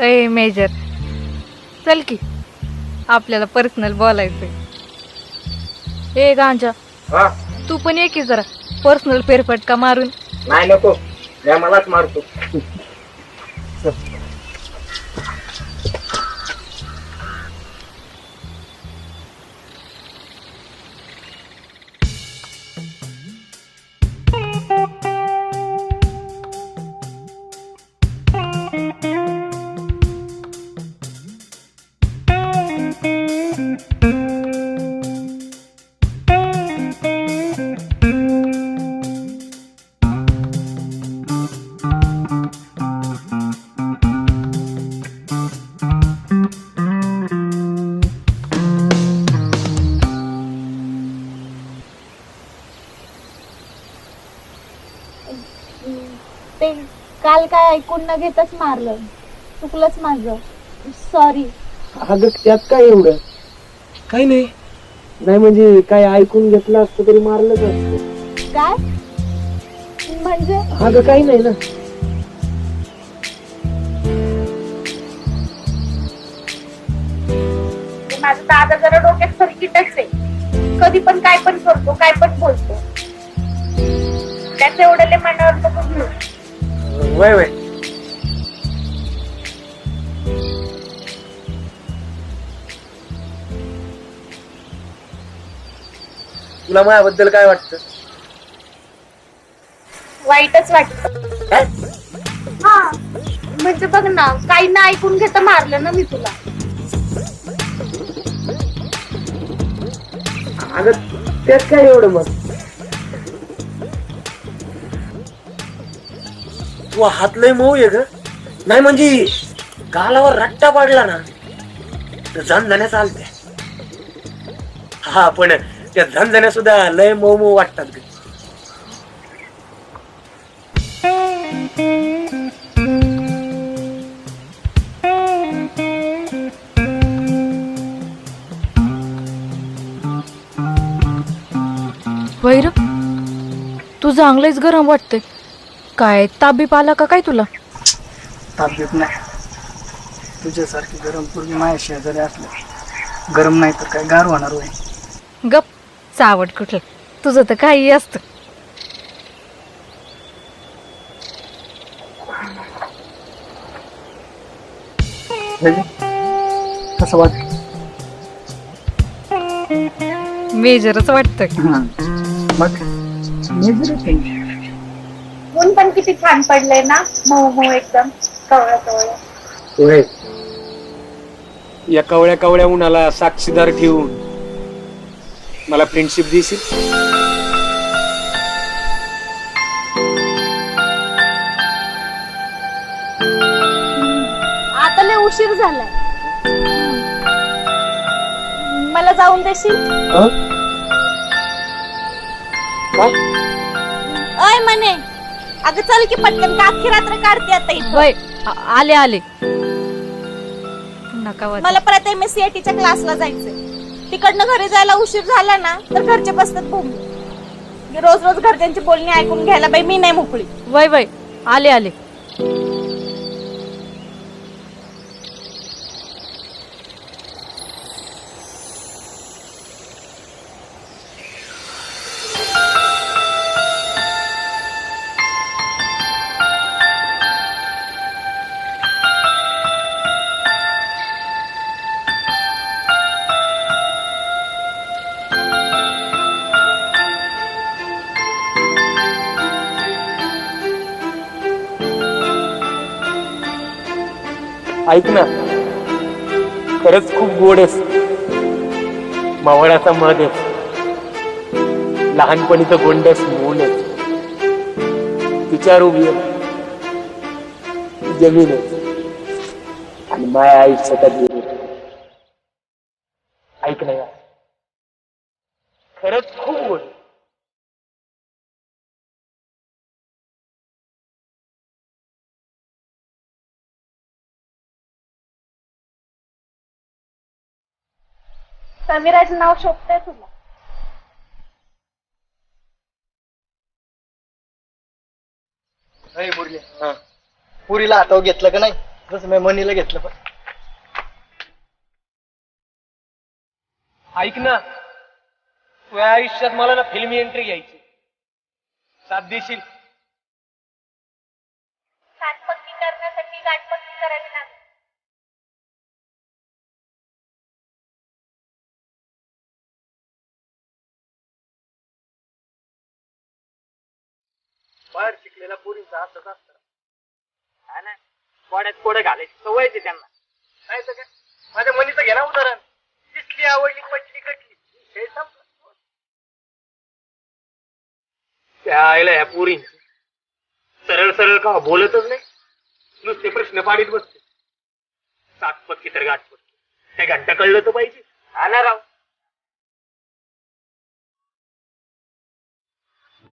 अय मेजर. चल की. आपल्याला पर्सनल बोलायचंय. ए गांजा. हा? तू पण ये की जरा. पर्सनल फेरफटका मारून. नाही नको. या मलाच मारतो. ते काल काय ऐकून न घेताच मारलं. चुकलंच माझं. सॉरी अगं त्यात काय एवढं? काही नाही. नाही म्हणजे काय ऐकून घेतलं असतं तरी मारलंच असतं. काय? म्हणजे? अगं काही नाही ना. माझा दादा जरा डोक्यात सर्किटच आहे कधी पण काय पण करतो काय पण बोलतो. त्याचं एवढं लय मनावर वय वय. तुला माझ्याबद्दल काय वाटतं? वाईटच वाटत. हा म्हणजे बघ ना काही ना ऐकून घेता मारलं ना मी तुला. अगं त्यात काय एवढं मग? तू हात लय मऊ आहे ग. नाही म्हणजे गालावर रट्टा पाडला ना तर झणझण्या चालते हा पण त्या झणझण्या सुद्धा लय मऊ मऊ वाटतात ग. वैर तू चांगलंच गरम वाटतंय. काय? ताबीप आला का काय तुला? ताब्यात नाही. तुझ्यासारखी गरम पूर्वी माझ्या शेजारी असले गरम नाही तर काय गार होणार होय? गप चावट कुठलं? तुझं तर काही असतं. कसं वाटत मेजरच वाटतंय मग मेजर. ऊन पण किती छान पडलंय ना? मऊ मऊ एकदम. कवळ कवळ होय. या कवळ्या कवळ्या उन्हाला साक्षीदार ठेवून मला फ्रेंडशिप देशील? आता लय उशीर झालाय. मला जाऊन देशील? अय म्हणे अगं चल की पटकन का अख्खी रात्र काढते आता इथं? वय आ- आले आले. नका वाजवू. मला परत एम एस सी च्या क्लासला जायचंय. तिकडनं घरी जायला उशीर झाला ना तर घरचे बसतात बोंबले रोज रोज घरच्यांची बोलणी ऐकून घ्यायला बाई मी नाही मोकळी. वय वय. आले आले. ऐक ना. खरंच खूप गोड आहेस. मावळाचा मध आहेस. लहानपणीचं गोंडस मूल आहे तिच्यावर उभी आहे. जमीन आहे आणि माया आयुष्यात गेली ऐक ना यार. खरंच खूप गोड. समीराचं नाव शोधतंय तुला. मुरली. पुरीला हातावर घेतलं का नाही? जसं मी मनीला घेतलं पण. ऐक ना. तुझ्या आयुष्यात मला ना फिल्मी एंट्री घ्यायची. साथ देशील? बाहेर शिकलेल्या पोरींचा असंच असतं. हा ना? कोड्यात कोडं घालायची सवय आहे त्यांना. नाही तर काय? माझ्या मनीचं घे ना उदाहरण. दिसली आवडली पटली कटली विषय संपला. त्या आईला ह्या पोरींची. सरळ सरळ का बोलतच नाही? नुसते प्रश्न पाडीत बसते. सात पक्की तर गाठ पक्की ते घंटा कळलं तर पाहिजे. हा ना राव.